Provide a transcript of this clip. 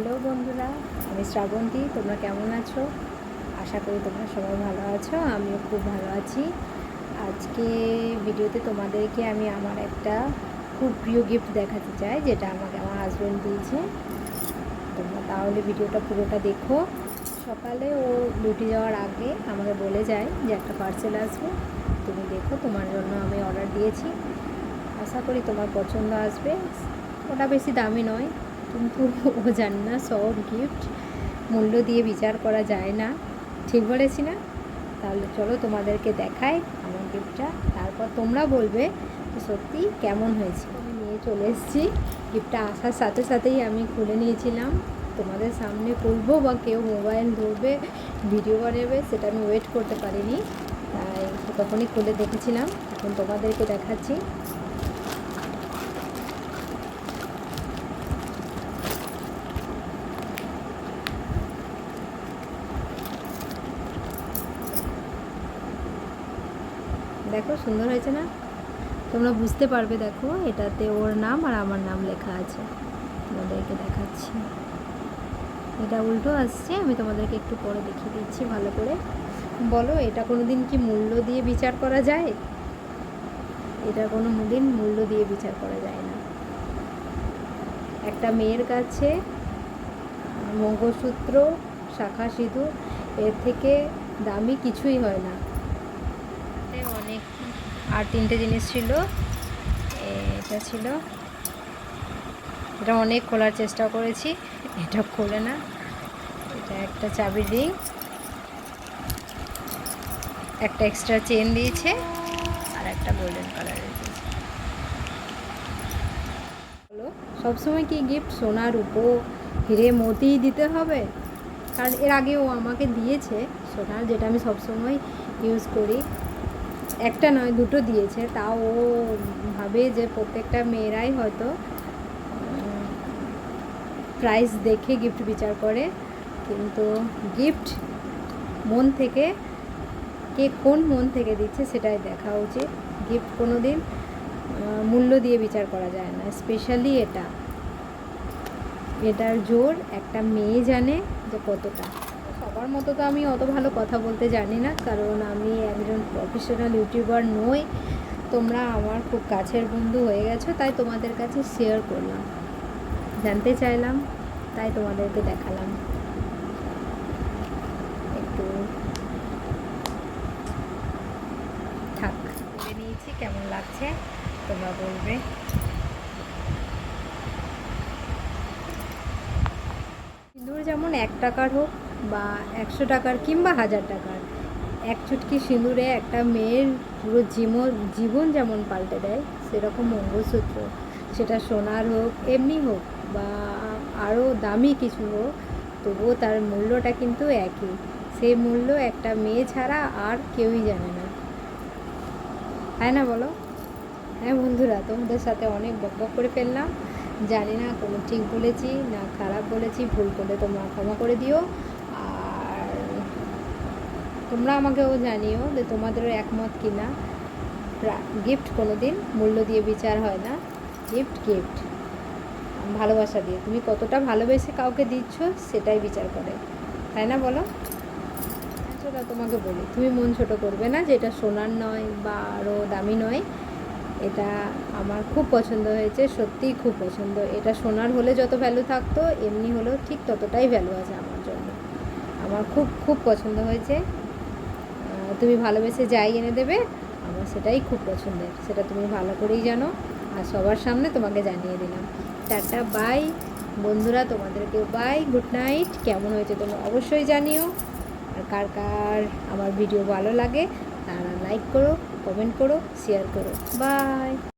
Hello বন্ধুরা, আমি শ্রাবন্তী, তোমরা কেমন আছো? আশা করি তোমরা সবাই ভালো আছো, আমিও খুব ভালো আছি। আজকে ভিডিওতে তোমাদেরকে আমি আমার একটা খুব প্রিয় গিফট দেখাতে চাই, যেটা আমাকে আমার হাজব্যান্ড দিয়েছে। তোমরা তাহলে ভিডিওটা পুরোটা দেখো। সকালে ও ডিউটি যাওয়ার আগে আমাকে বলে যায় যে একটা পার্সেল আসবে। তুমি দেখো, তোমার জন্য আমি অর্ডার দিয়েছি। আশা করি তোমার পছন্দ আসবে। ওটা বেশি দামি নয় কিন্তু ও জানে না, সব গিফট মূল্য দিয়ে বিচার করা যায় না। ঠিক বলেছি না? তাহলে চলো তোমাদেরকে দেখাই আমার গিফটটা তারপর তোমরা বলবে সত্যি কেমন হয়েছে। আমি নিয়ে চলে এসেছি। গিফটটা আসার সাথে সাথেই আমি খুলে নিয়েছিলাম। তোমাদের সামনে করব বা কেউ মোবাইল ধরবে ভিডিও বানাবে, সেটা আমি ওয়েট করতে পারিনি। তাই তখনই খুলে দেখেছিলাম। এখন তোমাদেরকে দেখাচ্ছি। দেখো, সুন্দর হয়েছে না? তোমরা বুঝতে পারবে, দেখো, এটাতে ওর নাম আর আমার নাম লেখা আছে। তোমাদেরকে দেখাচ্ছি। এটা উল্টো আসছে, আমি তোমাদেরকে একটু পরে দেখিয়ে দিচ্ছি, ভালো করে। বলো, এটা কোনো দিন কি মূল্য দিয়ে বিচার করা যায়? এটা কোনো দিন মূল্য দিয়ে বিচার করা যায় না। একটা মেয়ের কাছে মঙ্গলসূত্র, শাখা সিঁদুর, এর থেকে দামি কিছুই হয় না। আর তিনটে জিনিস ছিল। এটা ছিল। এটা অনেক খোলার চেষ্টা করেছি। এটা খোলে না। এটা একটা চাবির রিং। একটা এক্সট্রা চেন দিয়েছে। আর একটা গোল্ডেন কালারের হলো, সবসময় কি গিফট সোনার উপো হিরে মতি দিতে হবে? কারণ এর আগে ও আমাকে দিয়েছে সোনার, যেটা আমি সবসময় ইউজ করি। একটা নয়, দুটো দিয়েছে। তাও ও ভাবে যে প্রত্যেকটা মেয়েরাই হয়তো প্রাইস দেখে গিফট বিচার করে। কিন্তু গিফট মন থেকে, কে কোন মন থেকে দিচ্ছে সেটাই দেখা উচিত। গিফট কোনো দিন মূল্য দিয়ে বিচার করা যায় না স্পেশালি এটা। এটার জোর একটা মেয়ে জানে যে কতটা। সবার মতো তো আমি অত ভালো কথা বলতে জানি না, কারণ আমি একজন প্রফেশনাল ইউটিউবার নই। তোমরা আমার খুব কাছের বন্ধু হয়ে গেছো, তাই তোমাদের কাছে শেয়ার করলাম। জানতে চাইলাম, তাই তোমাদেরকে দেখালাম। একটু থাক তুলে নিয়েছি, কেমন লাগছে? তোমরা বলবে। সিঁদুর যেমন এক টাকার হোক বা একশো টাকার কিংবা হাজার টাকার। এক চুটকি সিঁদুরে একটা মেয়ের পুরো জীবন জীবন যেমন পাল্টে দেয়, সেরকম মঙ্গলসূত্র। সেটা সোনার হোক, এমনি হোক, বা আরও দামি কিছু হোক, তবুও তার মূল্যটা কিন্তু একই। সেই মূল্য একটা মেয়ে ছাড়া আর কেউই জানে না। তাই না বলো? হ্যাঁ বন্ধুরা, তোমাদের সাথে অনেক বকবক করে ফেললাম। জানি না কোনো ঠিক বলেছি, না খারাপ বলেছি, ভুল করলে তোমরা ক্ষমা করে দিও। তোমরা আমাকেও জানিও যে তোমাদেরও একমত কি না গিফট কোনো দিন মূল্য দিয়ে বিচার হয় না। গিফট গিফট ভালোবাসা দিয়ে। তুমি কতটা ভালোবেসে কাউকে দিচ্ছ সেটাই বিচার করে। তাই না বলো? সেটা তোমাকে বলি। তুমি মন ছোট করবে না যে এটা সোনার নয় বা আরও দামি নয়। এটা আমার খুব পছন্দ হয়েছে, সত্যিই খুব পছন্দ। এটা সোনার হলে যত ভ্যালু থাকতো, এমনি হলেও ঠিক ততটাই ভ্যালু আছে আমার জন্য। আমার খুব খুব পছন্দ হয়েছে। তুমি ভালোবেসে যাই এনে দেবে, আমার সেটাই খুব পছন্দের, সেটা তুমি ভালো করেই জানো, আর সবার সামনে তোমাকে জানিয়ে দিলাম। Tata, bye. বন্ধুরা, তোমাদেরকেও বাই, গুড নাইট। কেমন হয়েছে তোমরা অবশ্যই জানিও। আর কার কার আমার ভিডিও ভালো লাগে, তারা লাইক করো, কমেন্ট করো, শেয়ার করো। বাই।